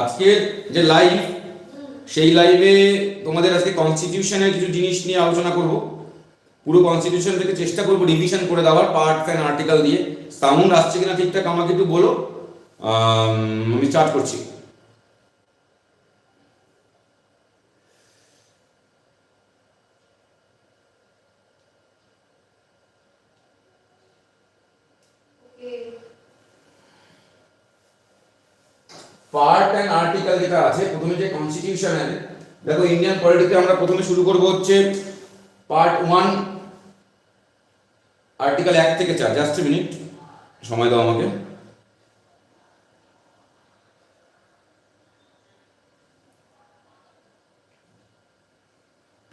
আজকের যে লাইভ সেই লাইভে তোমাদের আজকে কনস্টিটিউশনের কিছু জিনিস নিয়ে আলোচনা করব। পুরো কনস্টিটিউশন থেকে চেষ্টা করব রিভিশন করে দেওয়ার পার্ট অ্যান্ড আর্টিকেল দিয়ে। সাউন্ড আসছে কিনা ঠিকঠাক আমাকে একটু বলো। আমি স্টার্ট করছি। পার্ট অ্যান্ড আর্টিকেল যেটা আছে, প্রথমে যে কনস্টিটিউশনের দেখো ইন্ডিয়ান পলিটিতে আমরা প্রথমে শুরু করব হচ্ছে পার্ট ওয়ান আর্টিকেল এক থেকে চার। জাস্ট মিনিট সময় দাও আমাকে।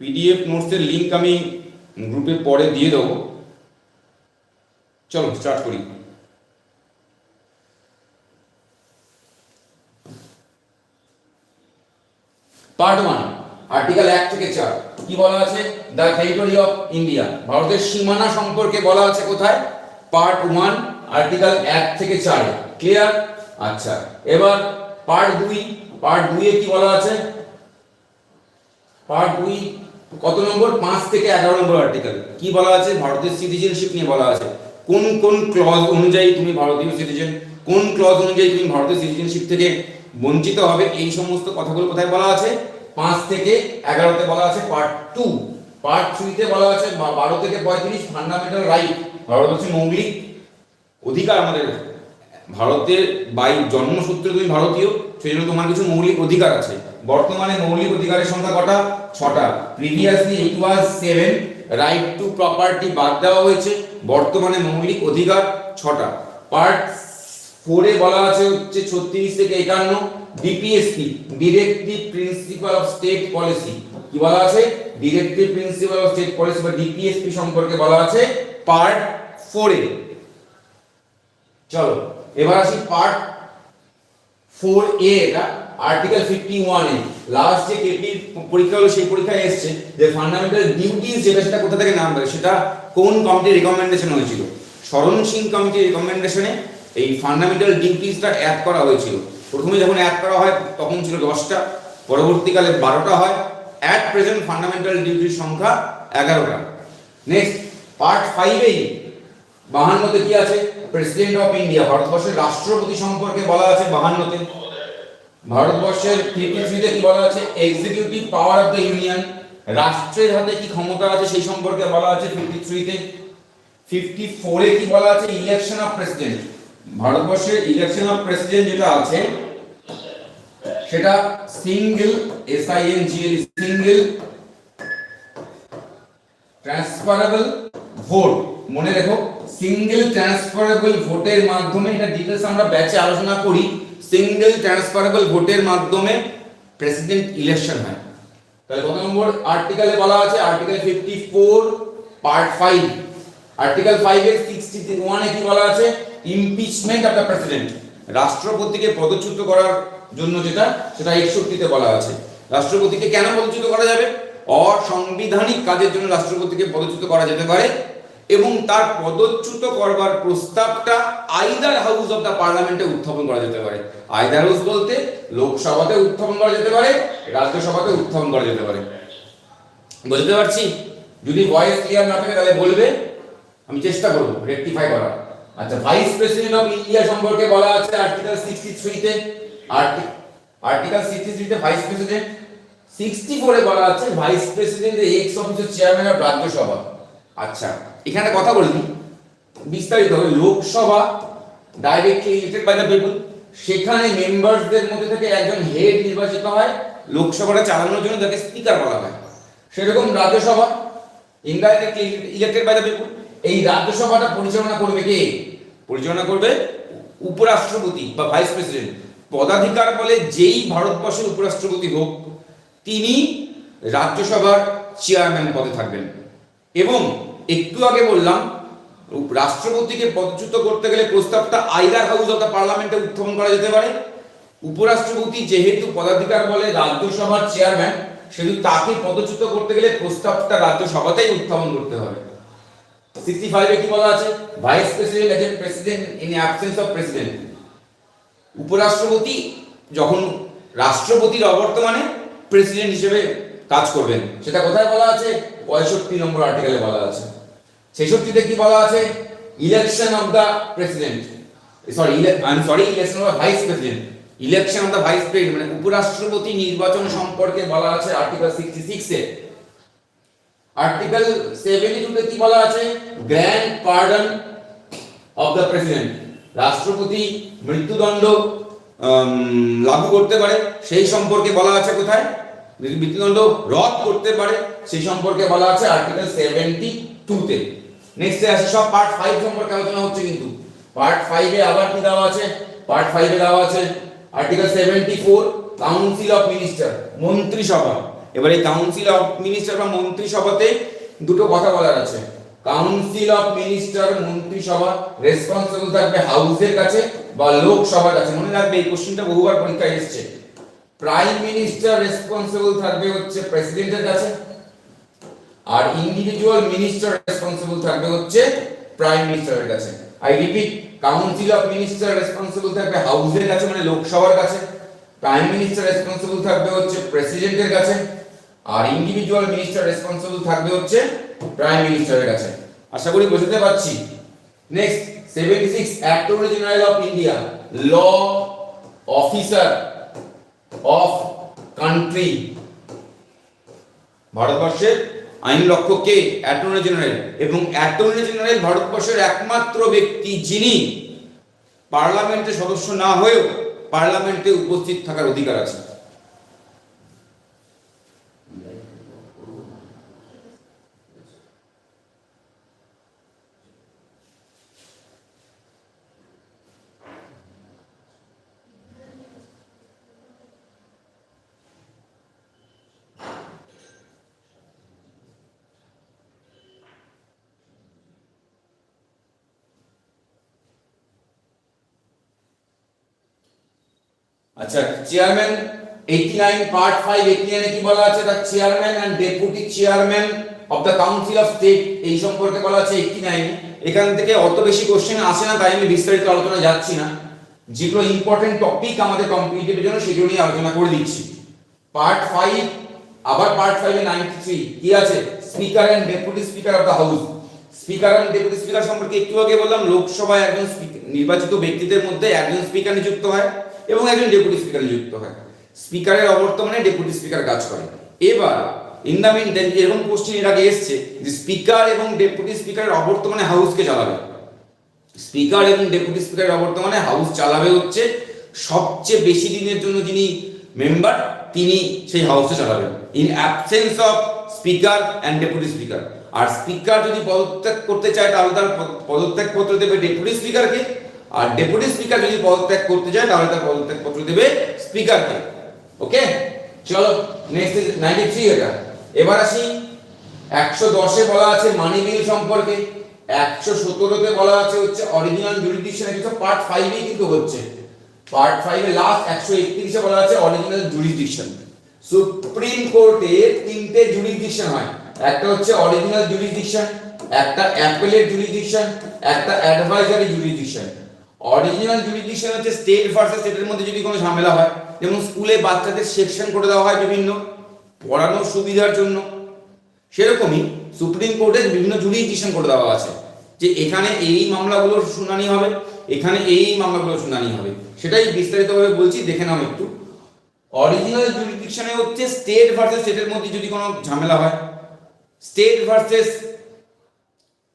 পিডিএফ নোটসের লিংক আমি গ্রুপে পরে দিয়ে দেবো। চলো স্টার্ট করি। পার্ট ওয়ান আর্টিকেল এক থেকে চার। কি বলা আছে? দ্য টেরিটরি অফ ইন্ডিয়া ভারতের সীমানা সম্পর্কে বলা আছে কোথায়? পার্ট ওয়ান আর্টিকেল এক থেকে চার। ক্লিয়ার আচ্ছা। এবার পার্ট দুই পার্ট দুইয়ে কি বলা আছে? পার্ট দুই, কত নম্বর? পাঁচ থেকে এগারো নম্বর আর্টিকেল কি বলা আছে? ভারতের সিটিজেনশিপ নিয়ে বলা আছে। কোন কোন ক্লজ অনুযায়ী তুমি ভারতীয় সিটিজেন কোন ক্লজ অনুযায়ী তুমি ভারতের সিটিজেনশিপ থেকে বঞ্চিত হবে? এই সমস্ত কথাগুলো কোথায় বলা আছে? পাঁচ থেকে এগারোতে বলা আছে পার্ট টু পার্ট থ্রিতে বলা আছে বারো থেকে পঁয়ত্রিশ ফান্ডামেন্টাল রাইট ভারত হচ্ছে মৌলিক অধিকার আমাদের ভারতের বাই জন্মসূত্রে তুমি ভারতীয়, সেই জন্য তোমার কিছু মৌলিক অধিকার আছে। বর্তমানে মৌলিক অধিকারের সংখ্যা কটা? ছটা। Previously it was seven right to property বাদ দেওয়া হয়েছে। বর্তমানে মৌলিক অধিকার ছটা। পার্ট ফোরে বলা আছে হচ্ছে ছত্রিশ থেকে একান্ন। DPSP directive principle of state policy কি বলা আছে? Directive principle of state policy বা ডিপিএসপি সম্পর্কে বলা আছে পার্ট ফোরে চলো, এবার আসি পার্ট ফোর এ, এটা article fifty one A. Last যে কেপি পরীক্ষা হলো, সেই পরীক্ষায় এসছে যে ফান্ডামেন্টাল ডিউটিস যেটা, সেটা কোথা থেকে নাম সেটা কোন কমিটির রেকমেন্ডেশন হয়েছিল? শরণ সিং কমিটির রেকমেন্ডেশনে এই ফান্ডামেন্টাল ডিউটিসটা অ্যাড করা হয়েছিল। প্রথমে যখন অ্যাড করা হয়, তখন ছিল দশটা। পরবর্তীকালে বারোটা হয়। অ্যাট প্রেজেন্ট ফান্ডামেন্টাল ডিউটির সংখ্যা এগারোটা। নেক্সট পার্ট ফাইভেই বাহান্নতে কি আছে? প্রেসিডেন্ট অফ ইন্ডিয়া ভারতবর্ষের রাষ্ট্রপতি সম্পর্কে বলা আছে বাহান্নতে। ভারতবর্ষের ফিফটি কি বলা আছে? Executive power of the union রাষ্ট্রের হাতে কি ক্ষমতা আছে সেই সম্পর্কে বলা আছে ফিফটি থ্রিতে ফিফটি ফোরে কি বলা আছে? ইলেকশন অফ প্রেসিডেন্ট ভারতবর্ষের ইলেকশন অফ প্রেসিডেন্ট যেটা আছে, সেটা single S I N G L single transferable vote মনে রেখো সিঙ্গেল ট্রান্সফারেবল ভোটের মাধ্যমে, এটা ডিটেলস আমরা ব্যাচে আলোচনা করি সিঙ্গেল ট্রান্সফারেবল ভোটের মাধ্যমে প্রেসিডেন্ট ইলেকশন হয়। তাহলে কত নম্বর আর্টিকেলে বলা আছে? Article fifty four part five article five এর সিক্সটি ওয়ানে কি বলা আছে? ইমপিচমেন্ট অফ দ্য প্রেসিডেন্ট রাষ্ট্রপতিকে পদচ্যুত করার জন্য যেটা, সেটা একষট্টিতে বলা আছে। রাষ্ট্রপতিকে কেন পদচ্যুত করা যাবে? অসাংবিধানিক কাজের জন্য রাষ্ট্রপতিকে পদচ্যুত করা যেতে পারে এবং তার পদচ্যুত করবার প্রস্তাবটা আইদার হাউস অফ দ্য পার্লামেন্টে উত্থাপন করা যেতে পারে। আইদার হাউস বলতে লোকসভাতে উত্থাপন করা যেতে পারে, রাজ্যসভাতে উত্থাপন করা যেতে পারে। বুঝতে পারছি? যদি ভয়েস ক্লিয়ার না থাকে, তাহলে বলবে আমি চেষ্টা করব রেকটিফাই করার। আচ্ছা ভাইস প্রেসিডেন্ট অফ ইন্ডিয়া সম্পর্কে বলা আছে আর্টিকেল 63 তে। আর্টিকেল 63 তে ভাইস প্রেসিডেন্ট 64 এ বলা আছে ভাইস প্রেসিডেন্ট এক্স অফিসের চেয়ারম্যান অফ রাজ্যসভা আচ্ছা এখানে কথা বলি। বিস্তারিত হবে Lok Sabha directly elected by the people সেখানে মেম্বারসদের মধ্যে থেকে একজন হেড নির্বাচিত হয়, লোকসভাটা চালানোর জন্য তাকে স্পিকার বলা হয়। সেরকম Rajya Sabha indirectly elected by the people এই রাজ্যসভাটা পরিচালনা করবে কে? পরিচালনা করবে উপরাষ্ট্রপতি বা ভাইস প্রেসিডেন্ট পদাধিকার বলে যেই ভারতবর্ষের উপরাষ্ট্রপতি হোক, তিনি রাজ্যসভার চেয়ারম্যান পদে থাকবেন। এবং একটু আগে বললাম, রাষ্ট্রপতিকে পদচ্যুত করতে গেলে প্রস্তাবটা আইদার হাউস দ্য পার্লামেন্টে উত্থাপন করা যেতে পারে। উপরাষ্ট্রপতি যেহেতু পদাধিকার বলে রাজ্যসভার চেয়ারম্যান সেহেতু তাকে পদচ্যুত করতে গেলে প্রস্তাবটা রাজ্যসভাতেই উত্থাপন করতে হবে। সিক্সটি ফাইভে কি বলা আছে? Vice president as president in absence of president উপরাষ্ট্রপতি যখন রাষ্ট্রপতির অবর্তমানে প্রেসিডেন্ট হিসেবে কাজ করবেন, সেটা কোথায় বলা আছে? পঁয়ষট্টি নম্বর আর্টিকেলে বলা আছে। ছেষট্টিতে কি বলা আছে? Election of the president sorry I sorry election of vice president election of the vice president মানে উপরাষ্ট্রপতি নির্বাচন সম্পর্কে বলা আছে আর্টিকেল সিক্সটি সিক্সে আর্টিকেল সেভেন্টি টুতে কি বলা আছে? Grant pardon of the president রাষ্ট্রপতি মৃত্যুদণ্ড লাগু করতে পারে, সেই সম্পর্কে বলা আছে কোথায়? যদি মৃত্যুদণ্ড রদ করতে পারে, সেই সম্পর্কে বলা আছে আর্টিকেল সেভেন্টি টুতে নেক্সটে আসে সব পার্ট ফাইভ সম্পর্কে আলোচনা হচ্ছে কিন্তু। পার্ট ফাইভে আবার কি দেওয়া আছে? পার্ট ফাইভে দেওয়া আছে article seventy four council of minister মন্ত্রিসভা। এবার কাউন্সিল অফ মিনিস্টার বা মন্ত্রিসভাতে দুটো কথা বলার আছে। কাউন্সিল অফ মিনিস্টার মন্ত্রিসভা রেসপন্সিবল থাকবে হাউসের কাছে বা লোকসভার কাছে। মনে রাখবে, এই কোশ্চেনটা বহুবার পরীক্ষায় এসেছে। প্রাইম মিনিস্টার রেসপন্সিবল থাকবে হচ্ছে প্রেসিডেন্টের কাছে। আর ইন্ডিভিজুয়াল মিনিস্টার রেসপন্সিবল থাকবে হচ্ছে প্রাইম মিনিস্টারের কাছে। I repeat council of minister responsible থাকবে হাউসের কাছে মানে লোকসভার কাছে। প্রাইম মিনিস্টার রেসপন্সিবল থাকবে হচ্ছে প্রেসিডেন্টের কাছে। আর ইন্ডিভিজুয়াল মিনিস্টার রেসপন্সিবল থাকবে হচ্ছে প্রাইম মিনিস্টারের কাছে। আশা করি বুঝতে পারছি। Next 76 attorney general of India law officer of country ভারতবর্ষের আইন লক্ষ্য কে অ্যাটর্নি জেনারেল এবং অ্যাটর্নি জেনারেল ভারতবর্ষের একমাত্র ব্যক্তি যিনি পার্লামেন্টের সদস্য না হয়েও পার্লামেন্টে উপস্থিত থাকার অধিকার আছে আচ্ছা চেয়ারম্যান 89 পার্ট 5 89 এ কি বলা আছে? The chairman and deputy chairman of the council of state এই সম্পর্কে বলা আছে 89 এখান থেকে অত বেশি কোশ্চেন আসে না, তাই আমি বিস্তারিত আলোচনা যাচ্ছি না। যেগুলো ইম্পর্টেন্ট টপিক আমাদের কম্পিটিটিভের জন্য, সেগুলো নিয়ে আলোচনা করে দিচ্ছি। পার্ট 5 আবার পার্ট 5 এ 93 কি আছে? Speaker and deputy speaker of the house speaker and deputy speaker সম্পর্কে একটু আগে বললাম, লোকসভায় একজন নির্বাচিত ব্যক্তিদের মধ্যে একজন স্পিকার নিযুক্ত হয়। এবং একজন ডেপুটি স্পিকার নিযুক্ত হয়। স্পিকারের অবর্তমানে ডেপুটি স্পিকার কাজ করে। এবার ইন দ্য মিন এরকম কোশ্চেন এর আগে এসছে যে স্পিকার এবং ডেপুটি স্পিকারের অবর্তমানে হাউসকে চালাবে। স্পিকার এবং ডেপুটি স্পিকারের অবর্তমানে হাউস চালাবে হচ্ছে সবচেয়ে বেশি দিনের জন্য যিনি মেম্বার তিনি সেই হাউসে চালাবেন। In absence of speaker and deputy speaker R speaker যদি পদত্যাগ করতে চায়, তাহলে তার পদ- পদত্যাগ পত্র দেবে ডেপুটি স্পিকারকে আর ডেপুটি স্পিকার যদি পদত্যাগ করতে চায় তাহলে তার পদত্যাগ পত্র দেবে স্পিকারকে ওকে? চলো নেক্সট নাইনটি থ্রি এটা। এবার আসি, একশো দশে বলা আছে মানি বিল সম্পর্কে। একশো সতেরোতে বলা আছে হচ্ছে অরিজিনাল জুরিডিকশন কিছু পার্ট ফাইভে কিন্তু হচ্ছে। পার্ট ফাইভে লাস্ট একশো একত্রিশে বলা আছে অরিজিনাল জুরিডিকশন সুপ্রিম কোর্টে তিনটে জুরিডিকশন হয়। একটা হচ্ছে অরিজিনাল জুরিডিকশন একটা অ্যাপেলের জুরিডিকশন একটা অ্যাডভাইজারি জুরিডিকশন অরিজিনাল জুরিডিকশন হচ্ছে স্টেট ভার্সেস স্টেটের মধ্যে যদি কোনো ঝামেলা হয়, যেমন স্কুলে বাচ্চাদের সেকশন করে দেওয়া হয় বিভিন্ন পড়ানোর সুবিধার জন্য। সেরকমই সুপ্রিম কোর্টের বিভিন্ন জুরিডিকশন করে দেওয়া আছে যে এখানে এই মামলাগুলোর শুনানি হবে, এখানে এই মামলাগুলোর শুনানি হবে। সেটাই বিস্তারিতভাবে বলছি, দেখে নাও একটু। অরিজিনাল জুরিডিকশনে হচ্ছে স্টেট ভার্সেস স্টেটের মধ্যে যদি কোনো ঝামেলা হয় স্টেট ভার্সেস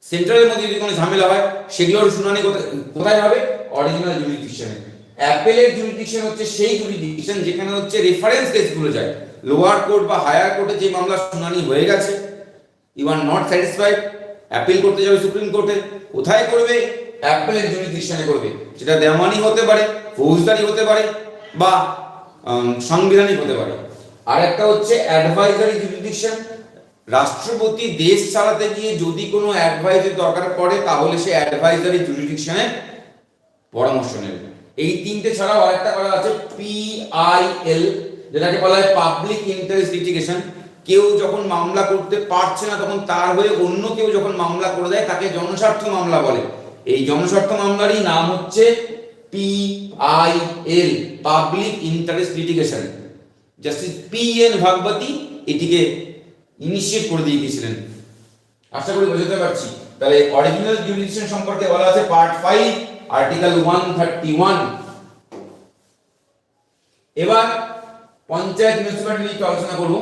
সেন্ট্রালের মধ্যে যদি কোনো ঝামেলা হয়, সেগুলোর শুনানি কোথায়- কোথায় হবে? অরিজিনাল জুরিডিকশনে অ্যাপেলের জুরিডিকশন হচ্ছে সেই জুরিডিকশন যেখানে হচ্ছে রেফারেন্স কেসগুলো যায়। লোয়ার কোর্ট বা হায়ার কোর্টে যে মামলা শুনানি হয়ে গেছে you are not satisfied appeal করতে যাবে সুপ্রিম কোর্টে, কোথায় করবে? অ্যাপেলের জুরিডিকশনে করবে। সেটা দেওয়ানি হতে পারে, ফৌজদারি হতে পারে বা সাংবিধানিক হতে পারে। আর একটা হচ্ছে অ্যাডভাইজারি জুরিডিকশন রাষ্ট্রপতি দেশ চালাতে গিয়ে যদি কোনো অ্যাডভাইজার দরকার পড়ে, তাহলে সে অ্যাডভাইজারি জুরিডিকশনে পরামর্শ নেবে। এই তিনটে ছাড়াও আরেকটা করা আছে পিআইএল যেটাকে বলা হয় পাবলিক ইন্টারেস্ট লিটিগেশন কেউ যখন মামলা করতে পারছে না, তখন তার হয়ে অন্য কেউ যখন মামলা করে দেয়, তাকে জনস্বার্থ মামলা বলে। এই জনস্বার্থ মামলারই নাম হচ্ছে PIL public interest litigation justice P N Bhagwati এটিকে ইনিশিয়েট করে দিয়ে গিয়েছিলেন। আশা করি বোঝাতে পারছি। তাহলে অরিজিনাল জুরিডিকশন সম্পর্কে বলা আছে part five article one thirty one এবার পঞ্চায়েত মিউনিসিপালিটি নিয়ে আলোচনা করব।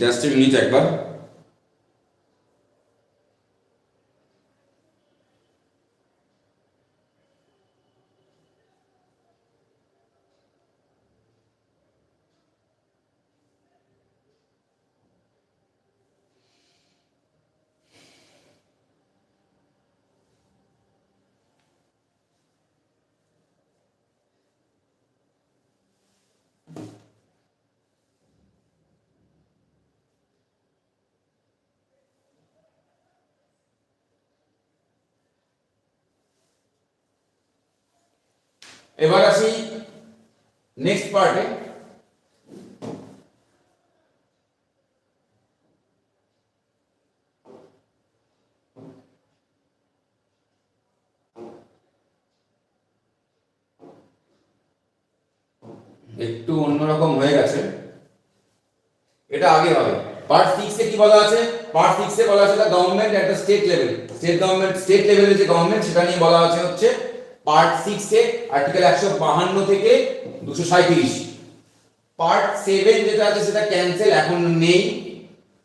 জাস্ট মিনিট একবার। এবার আসি নেক্সট পার্টে একটু অন্যরকম হয়ে গেছে। এটা আগে হবে। পার্ট সিক্সে কি বলা আছে? পার্ট সিক্সে বলা আছে গভর্নমেন্ট একটা state level state government state লেভেলে যে গভর্নমেন্ট সেটা নিয়ে বলা আছে হচ্ছে পার্ট সিক্সে আর্টিকেল একশো বাহান্ন থেকে দুশো সাঁত্রিশ পার্ট সেভেন যেটা আছে সেটা ক্যান্সেল এখন নেই।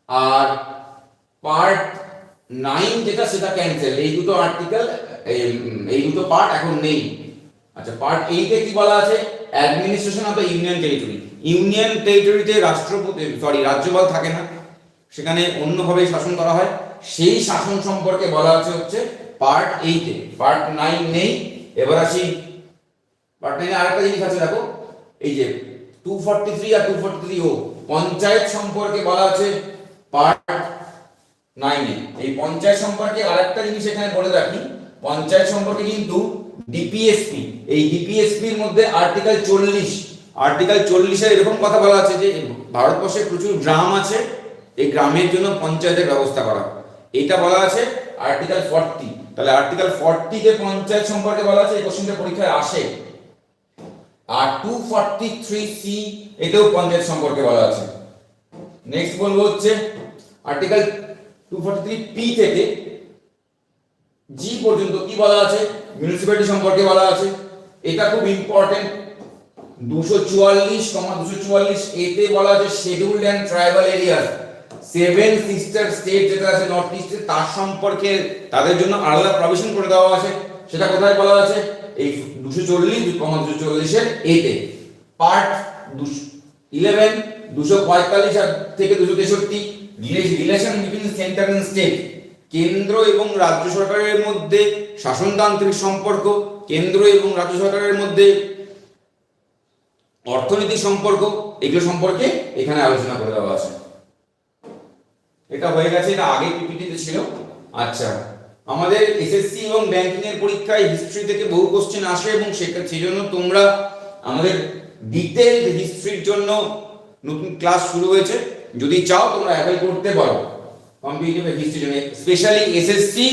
আর পার্ট নাইন যেটা সেটা ক্যান্সেল এই দুটো আর্টিকেল এই দুটো পার্ট এখন নেই। আচ্ছা পার্ট এইটে কি বলা আছে? Administration of the union territory union টেরিটরিতে রাষ্ট্রপতি সরি রাজ্যপাল থাকে না। সেখানে অন্যভাবে শাসন করা হয়। সেই শাসন সম্পর্কে বলা আছে হচ্ছে পার্ট এইটে পার্ট নাইন নেই। এবার আসি। পার্ট নাইনে আরেকটা জিনিস আছে, দেখো। এই যে টু ফর্টি থ্রি আর two forty three O panchayat সম্পর্কে বলা আছে পার্ট নাইনে এই পঞ্চায়েত সম্পর্কে আরেকটা জিনিস এখানে বলে রাখি, পঞ্চায়েত সম্পর্কে কিন্তু ডিপিএসপি এই ডিপিএসপি এর মধ্যে আর্টিকেল চল্লিশ আর্টিকেল চল্লিশে এরকম কথা বলা আছে যে ভারতবর্ষে প্রচুর গ্রাম আছে, এই গ্রামের জন্য পঞ্চায়েতের ব্যবস্থা করা। এটা বলা আছে আর্টিকেল ফর্টি তাহলে আর্টিকেল ফর্টি তে পঞ্চায়েত সম্পর্কে বলা আছে, এই কোশ্চেনটা পরীক্ষায় আসে। আর টু ফর্টি থ্রি সি এতেও পঞ্চায়েত সম্পর্কে বলা আছে। নেক্সট বলব হচ্ছে article two forty three P থেকে জি পর্যন্ত কি বলা আছে? মিউনিসিপ্যালিটি সম্পর্কে বলা আছে। এটা খুব ইম্পর্টেন্ট দুশো চুয়াল্লিশ, কমা দুশো চুয়াল্লিশ এতে বলা আছে scheduled and tribal areas seven sister state যেটা আছে, নর্থ ইস্টে তার সম্পর্কে তাদের জন্য আলাদা প্রভিশন করে দেওয়া আছে। সেটা কোথায় বলা আছে? এই দুশো চল্লিশ দুশো চল্লিশের এতে পার্ট ইলেভেন দুশো পঁয়তাল্লিশ থেকে দুশো তেষট্টি relation between centre and state কেন্দ্র এবং রাজ্য সরকারের মধ্যে শাসনতান্ত্রিক সম্পর্ক, কেন্দ্র এবং রাজ্য সরকারের মধ্যে অর্থনৈতিক সম্পর্ক, এগুলো সম্পর্কে এখানে আলোচনা করে দেওয়া আছে। এটা হয়ে গেছে, এটা আগে পিপিটিতে ছিল। আচ্ছা আমাদের এসএসসি এবং ব্যাংকিং এর পরীক্ষায় হিস্ট্রি থেকে বহু কোশ্চেন আসে এবং সেটা, সেজন্য তোমরা আমাদের ডিটেইলড হিস্ট্রির জন্য নতুন ক্লাস শুরু হয়েছে। যদি চাও, তোমরা অ্যাপ্লাই করতে পারো। কম্পিটিটিভ হিস্ট্রির জন্য specially SSC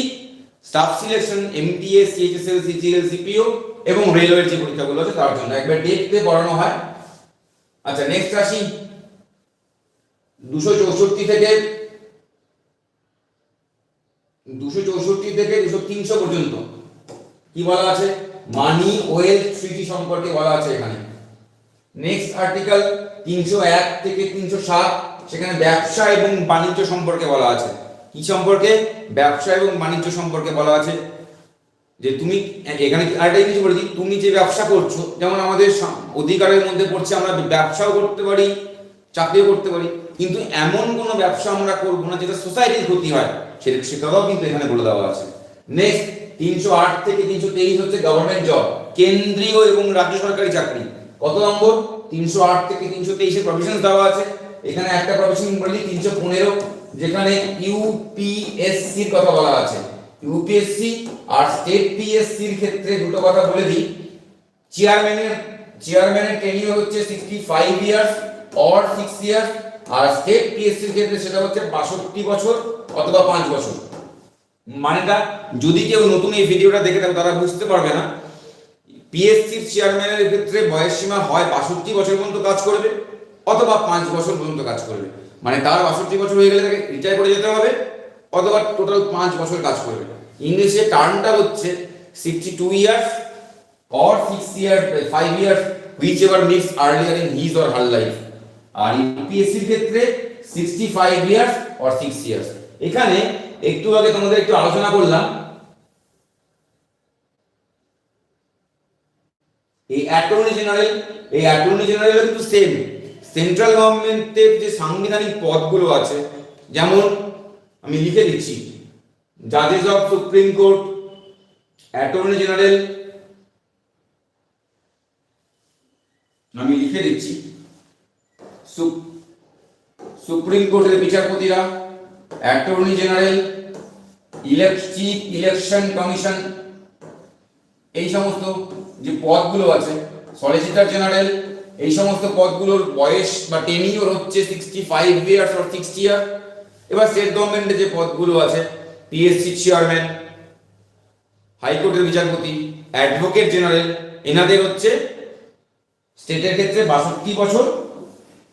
staff selection MTS CHSL CGL CPO এবং রেলওয়ের যে পরীক্ষাগুলো আছে, তার জন্য একবার দেখতে পড়ানো হয়। আচ্ছা নেক্সট আসি। দুশো চৌষট্টি থেকে দুশো চৌষট্টি থেকে দুশো তিনশো পর্যন্ত। কি বলা আছে? মানি, ওয়েলথ ট্রিটি সম্পর্কে বলা আছে এখানে। নেক্সট আর্টিকেল তিনশো এক থেকে তিনশো সাত, সেখানে ব্যবসা এবং বাণিজ্য সম্পর্কে বলা আছে। কি সম্পর্কে? ব্যবসা এবং বাণিজ্য সম্পর্কে বলা আছে। যে তুমি, এখানে আরেকটা জিনিস বলে দিই, তুমি যে ব্যবসা করছ, যেমন আমাদের অধিকারের মধ্যে পড়ছে, আমরা ব্যবসাও করতে পারি, চাকরিও করতে পারি। কিন্তু এমন কোনো ব্যবসা আমরা করব না যেটা সোসাইটির ক্ষতি হয়। সেটা সেটাও কিন্তু এখানে বলে দেওয়া আছে। নেক্সট তিনশো আট থেকে তিনশো তেইশ হচ্ছে গভর্নমেন্ট জব কেন্দ্রীয় এবং রাজ্য সরকারি চাকরি। কত নম্বর? তিনশো আট থেকে তিনশো তেইশের প্রভিশন দেওয়া আছে। এখানে একটা প্রভিশন বলি তিনশো পনেরো, যেখানে ইউপিএসসির কথা বলা আছে। ইউপিএসসি আর স্টেট পিএসসির ক্ষেত্রে দুটো কথা বলে দিই। চেয়ারম্যানের চেয়ারম্যানের টেনিওর হচ্ছে sixty five years or six years R state পিএসসির ক্ষেত্রে সেটা হচ্ছে বাষট্টি বছর অথবা পাঁচ বছর। মানেটা, যদি কেউ নতুন এই ভিডিওটা দেখে থাকে, তারা বুঝতে পারবে না। পিএসসির চেয়ারম্যানের ক্ষেত্রে বয়স সীমা হয় বাষট্টি বছর পর্যন্ত কাজ করবে, অথবা পাঁচ বছর পর্যন্ত কাজ করবে। মানে তার বাষট্টি বছর হয়ে গেলে তাকে রিটায়ার করে যেতে হবে, অথবা টোটাল পাঁচ বছর কাজ করবে। ইংলিশে টার্মটা হচ্ছে sixty two years or six year five years whichever is earlier in his or her life আর ইউপিএসসির ক্ষেত্রে sixty five years or six years এখানে একটু আগে তোমাদের একটু আলোচনা করলাম। এই অ্যাটর্নি জেনারেল এই অ্যাটর্নি জেনারেল কিন্তু সেম সেন্ট্রাল গভর্নমেন্টের যে সাংবিধানিক পদগুলো আছে, যেমন আমি লিখে দিচ্ছি জাজেস of supreme court attorney general আমি লিখে দিচ্ছি। সুপ্রিম কোর্টের বিচারপতিরা, attorney general chief election commission, এই সমস্ত যে পদগুলো আছে, সলিসিটর জেনারেল, এই সমস্ত পদগুলোর বয়স বা টেনিওর হচ্ছে sixty five years or sixty year এবার স্টেট গভর্নমেন্টের যে পদগুলো আছে পিএসসি চেয়ারম্যান হাইকোর্টের বিচারপতি অ্যাডভোকেট জেনারেল এনাদের হচ্ছে স্টেটের ক্ষেত্রে বাষট্টি বছর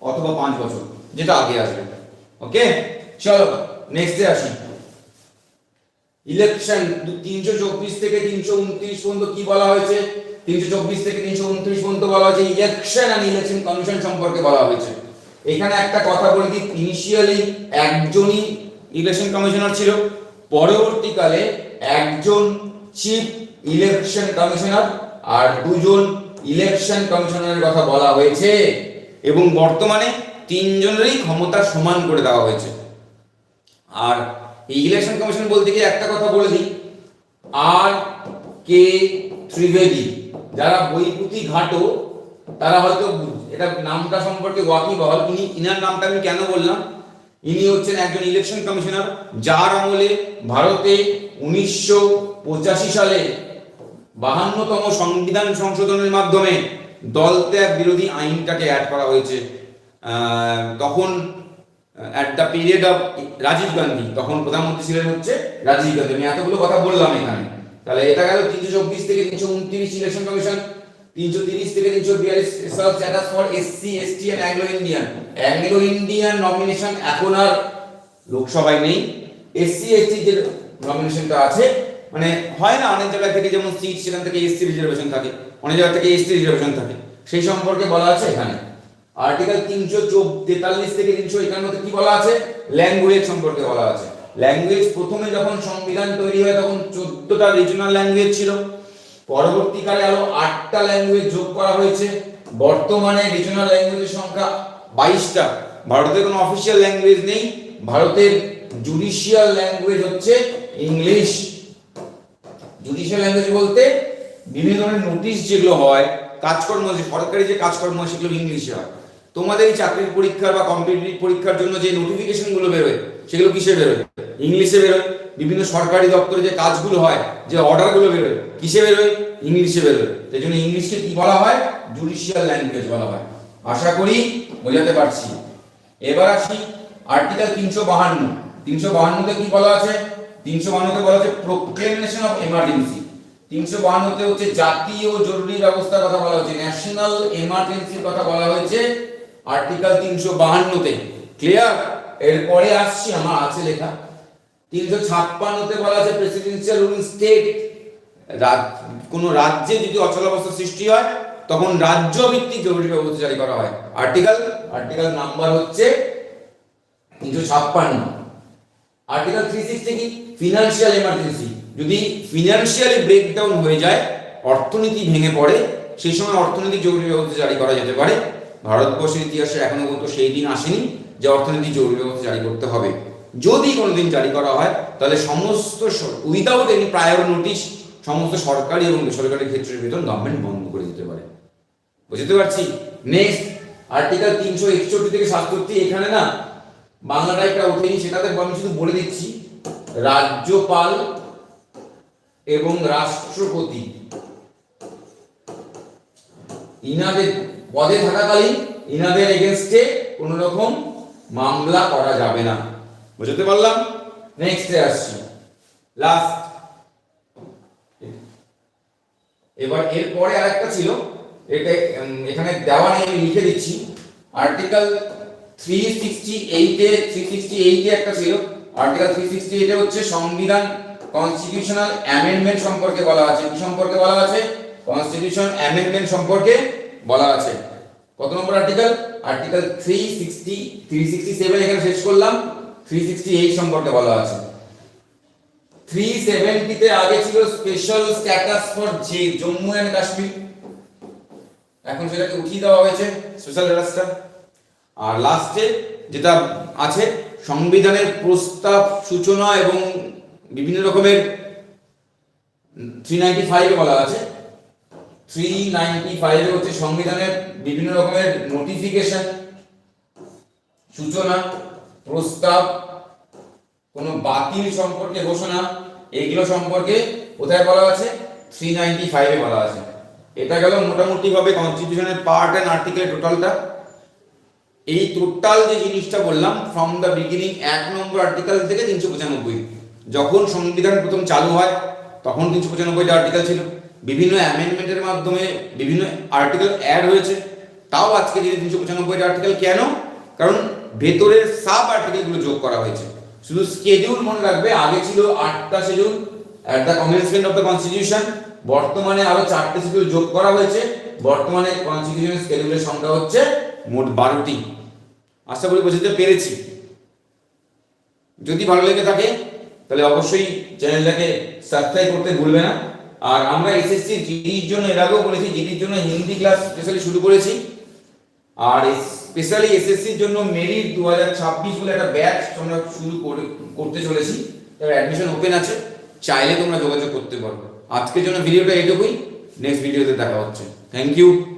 অথবা পাঁচ বছর, যেটা আগে আসবে। ওকে চলো নেক্সটে আসি। ইলেকশন তিনশো চব্বিশ থেকে তিনশো উনত্রিশ পর্যন্ত কি বলা হয়েছে? তিনশো চব্বিশ থেকে তিনশো উনত্রিশ পর্যন্ত বলা হয়েছে ইলেকশন অ্যান্ড ইলেকশন কমিশন সম্পর্কে বলা হয়েছে। এখানে একটা কথা বলে দিই ইনিশিয়ালি একজনই ইলেকশন কমিশনার ছিল, পরবর্তীকালে একজন চিফ ইলেকশন কমিশনার আর দুজন ইলেকশন কমিশনারের কথা বলা হয়েছে। এবং বর্তমানে তিনজনেরই ক্ষমতা সমান করে দেওয়া হয়েছে। আর এই ইলেকশন কমিশন বলতে গিয়ে একটা কথা বলে দিই। আর কে ত্রিবেদী, যারা বৈপুতি ঘাটো, তারা হয়তো এটা নামটা সম্পর্কে ওয়াকিবহল। ইনি ইনার নামটা আমি কেন বললাম? ইনি হচ্ছেন একজন ইলেকশন কমিশনার যার আমলে ভারতে উনিশশো পঁচাশি সালে বাহান্নতম সংবিধান সংশোধনের মাধ্যমে দল ত্যাগ বিরোধী আইনটাকে অ্যাড করা হয়েছে। তখন at the period of Rajiv Gandhi, তখন প্রধানমন্ত্রী ছিলেন হচ্ছে রাজীব গান্ধী। আমি এতগুলো কথা বললাম এখানে। তাহলে এটা গেল তিনশো চব্বিশ থেকে তিনশো উনত্রিশ ইলেকশন কমিশন তিনশো তিরিশ থেকে তিনশো বিয়াল্লিশ status for SC ST and Anglo Indian Anglo Indian nomination এখন আর লোকসভায় নেই। এসসি এসটি যে নমিনেশনটা আছে মানে হয় না অনেক জায়গা থেকে যেমন সিট সেখান থেকে এসসি রিজার্ভেশন থাকে। অনেক জায়গা থেকে এসটি রিজার্ভেশন থাকে। সেই সম্পর্কে বলা আছে এখানে। আর্টিকেল তিনশো তেতাল্লিশ থেকে তিনশো একান্নতে কি বলা আছে? ল্যাঙ্গুয়েজ সম্পর্কে বলা আছে। ল্যাঙ্গুয়েজ প্রথমে যখন সংবিধান তৈরি হয় তখন চোদ্দটা রিজনাল ল্যাঙ্গুয়েজ ছিল। পরবর্তীকালে আরও আটটা ল্যাঙ্গুয়েজ যোগ করা হয়েছে। বর্তমানে রিজনাল ল্যাঙ্গুয়েজের সংখ্যা বাইশটা। ভারতের কোনো অফিসিয়াল ল্যাঙ্গুয়েজ নেই। ভারতের জুডিশিয়াল ল্যাঙ্গুয়েজ হচ্ছে ইংলিশ জুডিশিয়াল ল্যাঙ্গুয়েজ বলতে বিভিন্ন ধরনের নোটিশ যেগুলো হয়, কাজকর্ম যে, সরকারি যে কাজকর্ম হয় সেগুলো ইংলিশে হয়। তোমাদের এই চাকরির পরীক্ষা বা কম্পিটিটিভ পরীক্ষার জন্য যে নোটিফিকেশনগুলো বেরোয়, সেগুলো কিসে বেরোয়? ইংলিশে বেরোয়। বিভিন্ন সরকারি দপ্তরে যে কাজগুলো হয়, যে অর্ডারগুলো বেরোয়, কিসে বেরোয়? ইংলিশে বেরোয়। সেই জন্য ইংলিশকে কি বলা হয়? জুডিশিয়াল ল্যাঙ্গুয়েজ বলা হয়। আশা করি বোঝাতে পারছি। এবার আসি আর্টিকেল তিনশো বাহান্ন। তিনশো বাহান্নতে কি বলা আছে? তিনশো বাহান্নতে বলা আছে প্রোক্লেমেশন অফ এমার্জেন্সি তিনশো বাহান্নতে হচ্ছে জাতীয় জরুরি ব্যবস্থার কথা বলা হয়েছে ন্যাশনাল এমার্জেন্সির কথা বলা হয়েছে আর্টিকেল তিনশো বাহান্নতে। ক্লিয়ার এরপরে আসছি আমার, আছে লেখা। তিনশো ছাপ্পান্নতে বলা আছে প্রেসিডেন্সিয়াল রুলিং স্টেট কোন রাজ্যে যদি অচলাবস্থা সৃষ্টি হয়, তখন রাজ্য ভিত্তিক জরুরি ব্যবস্থা জারি করা হয়। আর্টিকেল আর্টিকেল নাম্বার হচ্ছে তিনশো ছাপ্পান্ন। আর্টিকেল থ্রি সিক্সটি কি? ফিনান্সিয়াল এমার্জেন্সি যদি ফিনান্সিয়ালি ব্রেকডাউন হয়ে যায়, অর্থনীতি ভেঙে পড়ে, সেই সময় অর্থনৈতিক জরুরি ব্যবস্থা জারি করা যেতে পারে। ভারতবর্ষের ইতিহাসে এখনও পর্যন্ত সেই দিন আসেনি যে অর্থনৈতিক জরুরি ব্যবস্থা জারি করতে হবে। যদি কোনোদিন জারি করা হয়, তাহলে সমস্ত উইদাউট এনি প্রায়র নোটিশ সমস্ত সরকারি এবং বেসরকারি ক্ষেত্রের বেতন গভর্নমেন্ট বন্ধ করে দিতে পারে। বুঝতে পারছি? নেক্সট আর্টিকেল তিনশো একষট্টি থেকে সাতষট্টি, এখানে না, বাংলাটা একটা ওঠেনি, সেটাতে আমি শুধু বলে দিচ্ছি। রাজ্যপাল এবং রাষ্ট্রপতি। ইনাদের পদে থাকাকালীন ইনাদের এগেনস্টে কোনো রকম মামলা করা যাবে না। বুঝতে পারলাম? নেক্সটে আসছি। লাস্ট এবার এরপরে আরেকটা ছিল। এটা এখানে দেওয়া নেই আমি লিখে দিচ্ছি। আর্টিকেল থ্রি সিক্সটি এইটে থ্রি সিক্সটি এইটে একটা ছিল। আর্টিকেল থ্রি সিক্সটি এইটে হচ্ছে সংবিধান কনস্টিটিউশনাল অ্যামেন্ডমেন্ট সম্পর্কে বলা আছে। কি সম্পর্কে বলা আছে? কনস্টিটিউশন অ্যামেন্ডমেন্ট সম্পর্কে বলা আছে। কত নম্বর article article three sixty three sixty seven এখানে শেষ করলাম। থ্রি সিক্সটি এইট সম্পর্কে বলা আছে। থ্রি সেভেন্টিতে আগে ছিল স্পেশাল স্ট্যাটাস ফর যে জম্মু অ্যান্ড কাশ্মীর। এখন সেটাকে উঠিয়ে দেওয়া হয়েছে স্পেশাল স্ট্যাটাসটা আর লাস্টে যেটা আছে, সংবিধানের প্রস্তাব, সূচনা এবং বিভিন্ন রকমের থ্রি নাইনটি ফাইভে বলা আছে। থ্রি নাইনটি ফাইভে হচ্ছে সংবিধানের বিভিন্ন রকমের নোটিফিকেশন সূচনা, প্রস্তাব, কোনো বাতিল সম্পর্কে ঘোষণা, এগুলো সম্পর্কে কোথায় বলা আছে? থ্রি নাইনটি ফাইভে বলা আছে। এটা গেল মোটামুটি ভাবে কনস্টিটিউশনের পার্ট অ্যান্ড আর্টিকেলের টোটালটা এই টোটাল যে জিনিসটা বললাম ফ্রম দ্য বিগিনিং এক নম্বর আর্টিকেল থেকে তিনশো পঁচানব্বই। যখন সংবিধান প্রথম চালু হয়, তখন তিনশো পঁচানব্বইটা আর্টিকেল ছিল। বিভিন্ন অ্যামেন্ডমেন্টের মাধ্যমে বিভিন্ন আর্টিকেল অ্যাড হয়েছে। তাও আজকে যে তিনশো পঁচানব্বইটা আর্টিকেল কেন? কারণ ভেতরের সাব আর্টিকেলগুলো যোগ করা হয়েছে। শুধু স্কেডিউল মনে রাখবে, আগে ছিল আটটা schedule at the commencement of the constitution বর্তমানে আরও চারটে শিডিউল যোগ করা হয়েছে। বর্তমানে কনস্টিটিউশন স্কেডিউলের সংখ্যা হচ্ছে মোট বারোটি। আশা করি বুঝতে পেরেছি। যদি ভালো লেগে থাকে তাহলে অবশ্যই চ্যানেলটাকে সাবস্ক্রাইব করতে ভুলবে না। আর আমরা এসএসসি জিডির জন্য এর আগেও বলেছি, জিডির জন্য হিন্দি ক্লাস স্পেশালি শুরু করেছি। আর স্পেশালি এসএসসির জন্য মেরিট দু হাজার ছাব্বিশ বলে একটা ব্যাচ আমরা শুরু করে- করতে চলেছি। এবার অ্যাডমিশন ওপেন আছে। চাইলে তোমরা যোগাযোগ করতে পারো। আজকের জন্য ভিডিওটা এটুকুই। নেক্সট ভিডিওতে দেখা হচ্ছে। Thank you